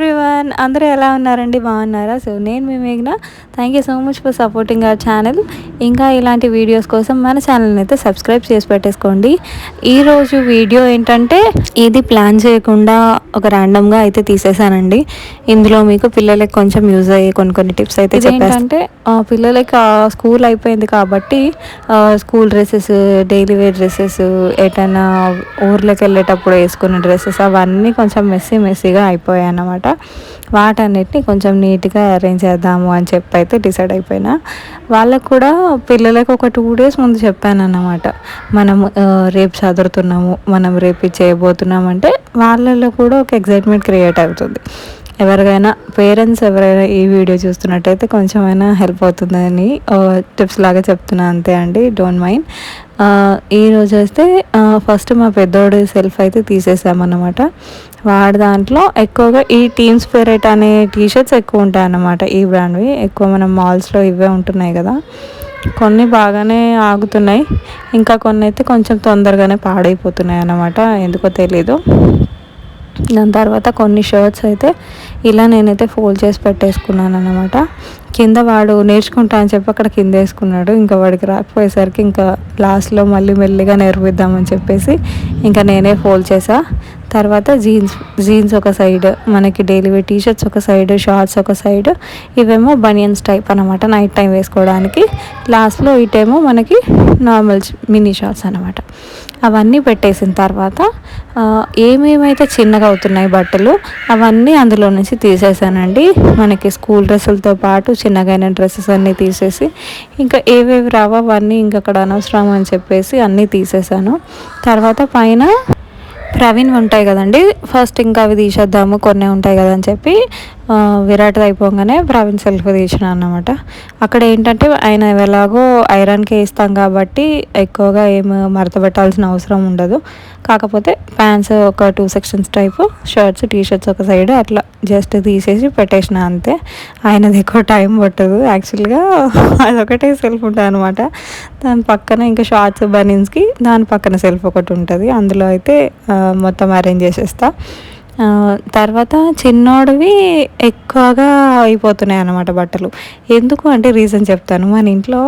Everyone అందరూ ఎలా ఉన్నారండి? బాగున్నారా? సో నేను మీ మేఘన. Thank you so much for supporting our channel ఇంకా ఇలాంటి వీడియోస్ కోసం మన ఛానల్ని అయితే సబ్స్క్రైబ్ చేసి పెట్టేసుకోండి. ఈరోజు వీడియో ఏంటంటే ఇది ప్లాన్ చేయకుండా ఒక ర్యాండమ్గా అయితే తీసేసానండి. ఇందులో మీకు పిల్లలకి కొంచెం యూజ్ అయ్యే కొన్ని కొన్ని టిప్స్ అయితే ఏంటంటే పిల్లలకి స్కూల్ అయిపోయింది కాబట్టి school dresses daily wear dresses ఎటైనా ఊర్లోకి వెళ్ళేటప్పుడు వేసుకున్న డ్రెస్సెస్ అవన్నీ కొంచెం మెస్సీ మెస్సీగా అయిపోయాయి అన్నమాట. వాటన్నిటిని కొంచెం నీట్గా అరేంజ్ చేద్దాము అని చెప్పి అయితే డిసైడ్ అయిపోయినా. వాళ్ళకు కూడా పిల్లలకు ఒక టూ డేస్ ముందు చెప్పాను అన్నమాట. మనం రేపు చదువుతున్నాము మనం రేపు చేయబోతున్నాం అంటే వాళ్ళలో కూడా ఒక ఎగ్జైట్మెంట్ క్రియేట్ అవుతుంది. ఎవరికైనా పేరెంట్స్ ఎవరైనా ఈ వీడియో చూస్తున్నట్టయితే కొంచెమైనా హెల్ప్ అవుతుందని టిప్స్ లాగా చెప్తున్నా అంతే అండి. Don't mind. ఈ రోజు వస్తే ఫస్ట్ మా పెద్దోడు సెల్ఫ్ అయితే తీసేసామన్నమాట. వాడి దాంట్లో ఎక్కువగా ఈ టీమ్ స్పిరిట్ అనే టీషర్ట్స్ ఎక్కువ ఉంటాయి అన్నమాట ఈ బ్రాండ్వి ఎక్కువ మనం మాల్స్లో ఇవే ఉంటున్నాయి కదా. కొన్ని బాగానే ఆగుతున్నాయి. ఇంకా కొన్ని అయితే కొంచెం తొందరగానే పాడైపోతున్నాయి అన్నమాట ఎందుకో తెలీదు. దాని తర్వాత కొన్ని షర్ట్స్ అయితే ఇలా నేనైతే ఫోల్డ్ చేసి పెట్టేసుకున్నాను అనమాట కింద వాడు నేర్చుకుంటా అని చెప్పి అక్కడ కింద వేసుకున్నాడు. ఇంకా వాడికి రాకపోయేసరికి ఇంకా లాస్ట్లో మళ్ళీ మెల్లిగా నేర్పిద్దామని చెప్పేసి ఇంకా నేనే ఫోల్డ్ చేసా. తర్వాత జీన్స్ జీన్స్ ఒక సైడ్ మనకి డైలీ వేర్ టీషర్ట్స్ ఒక సైడ్ షార్ట్స్ ఒక సైడ్ ఇవేమో బనియన్స్ టైప్ అనమాట నైట్ టైం వేసుకోవడానికి. లాస్ట్లో ఇటేమో మనకి నార్మల్ మినీ షార్ట్స్ అనమాట అవన్నీ పెట్టేసిన తర్వాత ఏమేమైతే చిన్నగా అవుతున్నాయి బట్టలు అవన్నీ అందులో నుంచి తీసేసానండి. మనకి స్కూల్ డ్రెస్సులతో పాటు చిన్నగైన డ్రెస్సెస్ అన్నీ తీసేసి ఇంకా ఏవేవి రావో అవన్నీ ఇంకక్కడ అనవసరం అని చెప్పేసి అన్నీ తీసేసాను. తర్వాత పైన ప్రవీణ్ ఉంటాయి కదండి. ఫస్ట్ ఇంకా అవి తీసేద్దాము కొన్ని ఉంటాయి కదా అని చెప్పి విరాట్ అయిపోగానే ప్రవీణ్ సెల్ఫ్ తీసిన అన్నమాట. అక్కడ ఏంటంటే ఆయన ఎలాగో ఐరన్కి వేస్తాం కాబట్టి ఎక్కువగా ఏం మరత పెట్టాల్సిన అవసరం ఉండదు. కాకపోతే ప్యాంట్స్ ఒక two sections type shirts T-shirts ఒక సైడ్ అట్లా జస్ట్ తీసేసి పెట్టేసిన అంతే. ఆయనది ఎక్కువ టైం పట్టదు. యాక్చువల్గా అదొకటే సెల్ఫ్ ఉంటుంది అనమాట దాని పక్కన ఇంకా షార్ట్స్ బనీన్స్కి దాని పక్కన సెల్ఫ్ ఒకటి ఉంటుంది. అందులో అయితే మొత్తం అరేంజ్ చేసేస్తా. తర్వాత చిన్నోడివి ఎక్కువగా అయిపోతున్నాయి అన్నమాట బట్టలు. ఎందుకు అంటే రీజన్ చెప్తాను. మన ఇంట్లో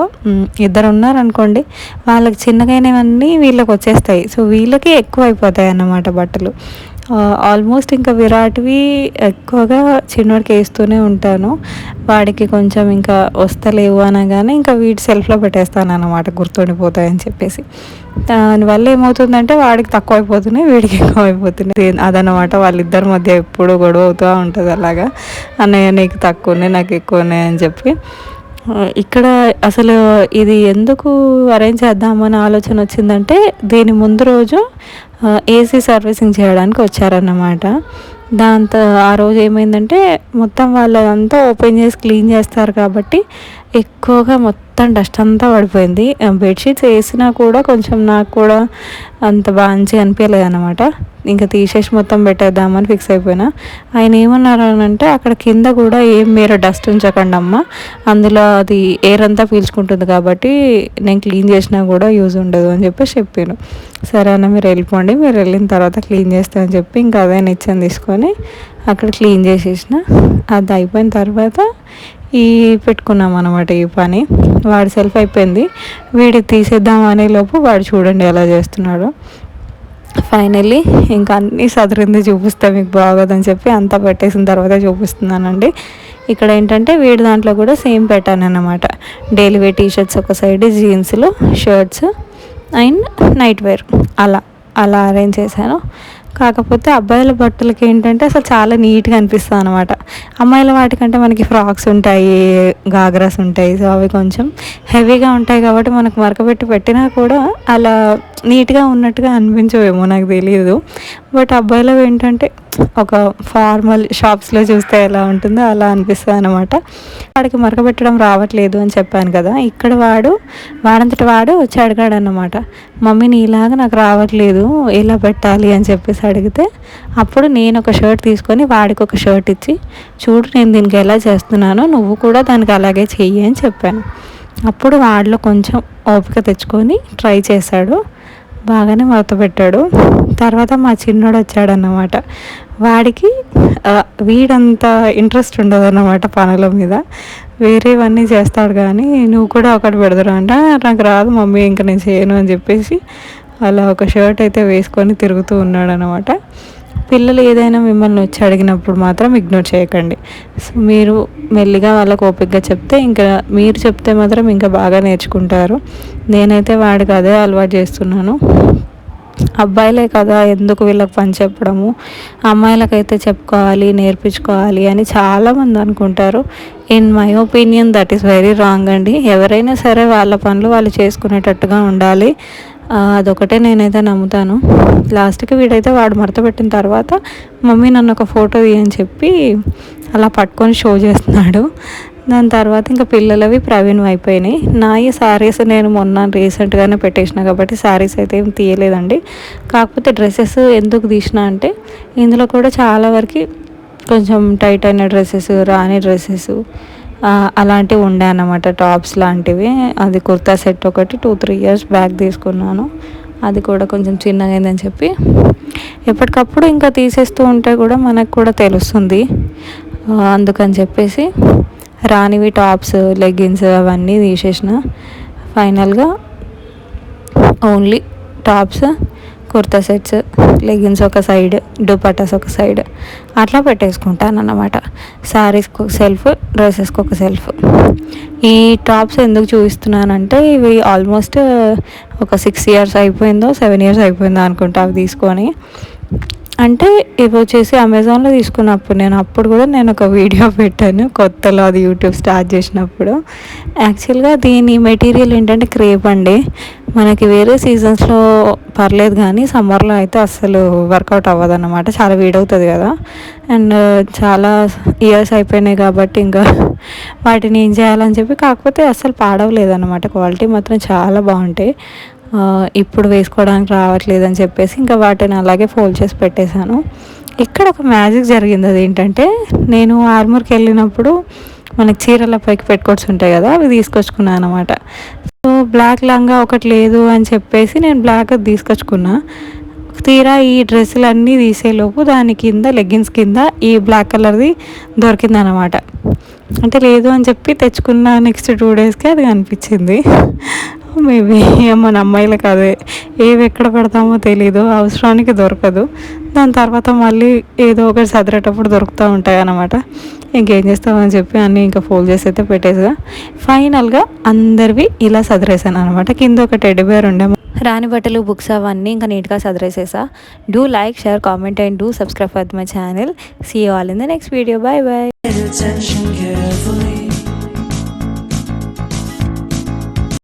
ఇద్దరు ఉన్నారనుకోండి వాళ్ళకి చిన్నగైనవన్నీ వీళ్ళకి వచ్చేస్తాయి. సో వీళ్ళకి ఎక్కువ అయిపోతాయి అన్నమాట బట్టలు. ఆల్మోస్ట్ ఇంకా విరాట్వి ఎక్కువగా చిన్నోడికి వేస్తూనే ఉంటాను. వాడికి కొంచెం ఇంకా వస్తలేవు అనగానే ఇంకా వీటి సెల్ఫ్లో పెట్టేస్తాను అన్నమాట గుర్తుండిపోతాయని చెప్పేసి. దానివల్ల ఏమవుతుందంటే వాడికి తక్కువ అయిపోతున్నాయి వీడికి ఎక్కువ అయిపోతున్నాయి అదనమాట వాళ్ళిద్దరి మధ్య ఎప్పుడు గొడవ అవుతూ ఉంటుంది అలాగా. అన్నయ్య నీకు తక్కువనే నాకు ఎక్కువనే అని చెప్పి. ఇక్కడ అసలు ఇది ఎందుకు అరేంజ్ చేద్దామని ఆలోచన వచ్చిందంటే దీని ముందు రోజు ఏసీ సర్వీసింగ్ చేయడానికి వచ్చారన్నమాట. దాంతో ఆ రోజు ఏమైందంటే మొత్తం వాళ్ళంతా ఓపెన్ చేసి క్లీన్ చేస్తారు కాబట్టి ఎక్కువగా మొత్తం డస్ట్ అంతా పడిపోయింది. బెడ్షీట్స్ వేసినా కూడా కొంచెం నాకు కూడా అంత బాగా అనిపించలేదు అనమాట ఇంకా తీసేసి మొత్తం పెట్టేద్దామని ఫిక్స్ అయిపోయినా. ఆయన ఏమన్నారు అంటే అక్కడ కింద కూడా ఏం మీరు డస్ట్ ఉంచకండి అమ్మ. అందులో అది ఎయిర్ అంతా పీల్చుకుంటుంది కాబట్టి నేను క్లీన్ చేసినా కూడా యూజ్ ఉండదు అని చెప్పేసి చెప్పాను. సరే అన్న మీరు వెళ్ళిపోండి. మీరు వెళ్ళిన తర్వాత క్లీన్ చేస్తా అని చెప్పి ఇంకా అదే నిత్యం తీసుకొని అక్కడ క్లీన్ చేసేసిన. అది అయిపోయిన తర్వాత ఈ పెట్టుకున్నాం అనమాట ఈ పని. వాడి సెల్ఫ్ అయిపోయింది. వీడి తీసేద్దాం అనే లోపు వాడు చూడండి ఎలా చేస్తున్నాడు. ఫైనల్లీ ఇంకా అన్నీ సదరింది చూపిస్తే మీకు బాగోదని చెప్పి అంతా పెట్టేసిన తర్వాత చూపిస్తున్నానండి. ఇక్కడ ఏంటంటే వీడి దాంట్లో కూడా సేమ్ పెట్టాను అనమాట డైలీ వేర్ టీషర్ట్స్ ఒక సైడ్ జీన్స్లు షర్ట్స్ అండ్ నైట్ వేర్ అలా అలా అరేంజ్ చేశాను. కాకపోతే అబ్బాయిల బట్టలకి ఏంటంటే అసలు చాలా నీట్గా అనిపిస్తుంది అనమాట అమ్మాయిల వాటికంటే మనకి ఫ్రాక్స్ ఉంటాయి గాగ్రాస్ ఉంటాయి సో అవి కొంచెం హెవీగా ఉంటాయి కాబట్టి మనకు మరకబెట్టి పెట్టినా కూడా అలా నీట్గా ఉన్నట్టుగా అనిపించవేమో నాకు తెలియదు బట్ అబ్బాయిలు ఏంటంటే ఒక ఫార్మల్ షాప్స్లో చూస్తే ఎలా ఉంటుందో అలా అనిపిస్తుంది అనమాట వాడికి మరకబెట్టడం రావట్లేదు అని చెప్పాను కదా. ఇక్కడ వాడు వాడంతటి వాడు వచ్చి అడిగాడు అనమాట మమ్మీ నీలాగా నాకు రావట్లేదు. ఎలా పెట్టాలి? అని చెప్పేసి అడిగితే అప్పుడు నేను ఒక షర్ట్ తీసుకొని వాడికి ఒక షర్ట్ ఇచ్చి చూడు నేను దీనికి ఎలా చేస్తున్నానో నువ్వు కూడా దానికి అలాగే చెయ్యి అని చెప్పాను. అప్పుడు వాడిలో కొంచెం ఓపిక తెచ్చుకొని ట్రై చేశాడు. బాగానే మడత పెట్టాడు. తర్వాత మా చిన్నోడు వచ్చాడన్నమాట. వాడికి వీడంత ఇంట్రెస్ట్ ఉండదు అన్నమాట పనుల మీద. వేరేవన్నీ చేస్తాడు కానీ నువ్వు కూడా ఒకటి పెడదరు అంట. నాకు రాదు మమ్మీ ఇంకా నేను చేయను అని చెప్పేసి అలా ఒక షర్ట్ అయితే వేసుకొని తిరుగుతూ ఉన్నాడు అనమాట పిల్లలు ఏదైనా మిమ్మల్ని వచ్చి అడిగినప్పుడు మాత్రం ఇగ్నోర్ చేయకండి. సో మీరు మెల్లిగా వాళ్ళకి ఓపికగా చెప్తే ఇంకా మీరు చెప్తే మాత్రం ఇంకా బాగా నేర్చుకుంటారు. నేనైతే వాడికి అదే అలవాటు చేస్తున్నాను. అబ్బాయిలే కదా ఎందుకు వీళ్ళకి పని చెప్పడము? అమ్మాయిలకైతే చెప్పుకోవాలి నేర్పించుకోవాలి అని చాలామంది అనుకుంటారు. In my opinion that is very wrong అండి. ఎవరైనా సరే వాళ్ళ పనులు వాళ్ళు చేసుకునేటట్టుగా ఉండాలి. అదొకటే నేనైతే నమ్ముతాను. లాస్ట్కి వీడైతే వాడు మడత పెట్టిన తర్వాత మమ్మీ నన్ను ఒక ఫోటో తీయని చెప్పి అలా పట్టుకొని షో చేస్తున్నాడు. దాని తర్వాత ఇంకా పిల్లలవి ప్రవీణ్ అయిపోయినాయి. నా ఈ శారీస్ నేను మొన్న రీసెంట్గానే పెట్టేసిన కాబట్టి శారీస్ అయితే ఏం తీయలేదండి. కాకపోతే డ్రెస్సెస్ ఎందుకు తీసిన అంటే ఇందులో కూడా చాలా వరకు కొంచెం టైట్ అయిన డ్రెస్సెస్ రాని డ్రెస్సెస్ అలాంటివి ఉండే అన్నమాట టాప్స్ లాంటివి. అది కుర్తా సెట్ ఒకటి టూ త్రీ ఇయర్స్ బ్యాక్ తీసుకున్నాను. అది కూడా కొంచెం చిన్నగా అయిందని చెప్పి. ఎప్పటికప్పుడు ఇంకా తీసేస్తూ ఉంటే కూడా మనకు కూడా తెలుస్తుంది. అందుకని చెప్పేసి రానివి టాప్స్ లెగ్గిన్స్ అవన్నీ తీసేసిన. ఫైనల్గా only tops kurta sets leggings ఒక సైడ్ దుపటాస్ ఒక సైడ్ అట్లా పెట్టేసుకుంటాను అన్నమాట శారీస్కి ఒక సెల్ఫ్ డ్రెస్సెస్కి ఒక సెల్ఫ్ ఈ టాప్స్ ఎందుకు చూపిస్తున్నానంటే ఇవి ఆల్మోస్ట్ ఒక సిక్స్ ఇయర్స్ అయిపోయిందో సెవెన్ ఇయర్స్ అయిపోయిందో అనుకుంటా అవి తీసుకొని. అంటే ఇవి వచ్చేసి అమెజాన్లో తీసుకున్నప్పుడు నేను అప్పుడు కూడా నేను ఒక వీడియో పెట్టాను. కొత్తలో అది యూట్యూబ్ స్టార్ట్ చేసినప్పుడు. యాక్చువల్గా దీని మెటీరియల్ ఏంటంటే క్రేప్ అండి. మనకి వేరే సీజన్స్లో పర్లేదు కానీ సమ్మర్లో అయితే అస్సలు వర్కౌట్ అవ్వదు అనమాట చాలా వేడవుతుంది కదా. అండ్ చాలా ఇయర్స్ అయిపోయినాయి కాబట్టి ఇంకా వాటిని ఏం చేయాలని చెప్పి కాకపోతే అస్సలు పాడవలేదు అనమాట క్వాలిటీ మాత్రం చాలా బాగుంటాయి. ఇప్పుడు వేసుకోవడానికి రావట్లేదు అని చెప్పేసి ఇంకా వాటిని అలాగే ఫోల్డ్ చేసి పెట్టేశాను. ఇక్కడ ఒక మ్యాజిక్ జరిగింది. అది ఏంటంటే నేను ఆర్మూర్కి వెళ్ళినప్పుడు మనకి చీరల పైకి పెట్టుకోవచ్చు ఉంటాయి కదా అవి తీసుకొచ్చుకున్నాను అనమాట సో బ్లాక్ లంగా ఒకటి లేదు అని చెప్పేసి నేను బ్లాక్ అది తీసుకొచ్చుకున్నా. తీరా ఈ డ్రెస్సులు అన్నీ తీసేలోపు దాని కింద లెగ్గిన్స్ కింద ఈ బ్లాక్ కలర్ది దొరికిందనమాట అంటే లేదు అని చెప్పి తెచ్చుకున్న నెక్స్ట్ టూ డేస్కి అది కనిపించింది. మేబీ మన అమ్మాయిలకు అదే. ఏవి ఎక్కడ పెడతామో తెలీదు. అవసరానికి దొరకదు. దాని తర్వాత మళ్ళీ ఏదో ఒకటి సదిరేటప్పుడు దొరుకుతూ ఉంటాయి అన్నమాట ఇంకేం చేస్తామని చెప్పి అన్నీ ఇంకా ఫోల్డ్ చేసి అయితే పెట్టేసిగా ఫైనల్గా అందరివి ఇలా సదిరేసాను అనమాట కింద ఒక టెడ్డి బేర్ ఉండే రాని బట్టలు బుక్స్ అవన్నీ ఇంకా నీట్గా సదిరేసేసా. Do like share comment and do subscribe for my channel see all in the next video bye bye.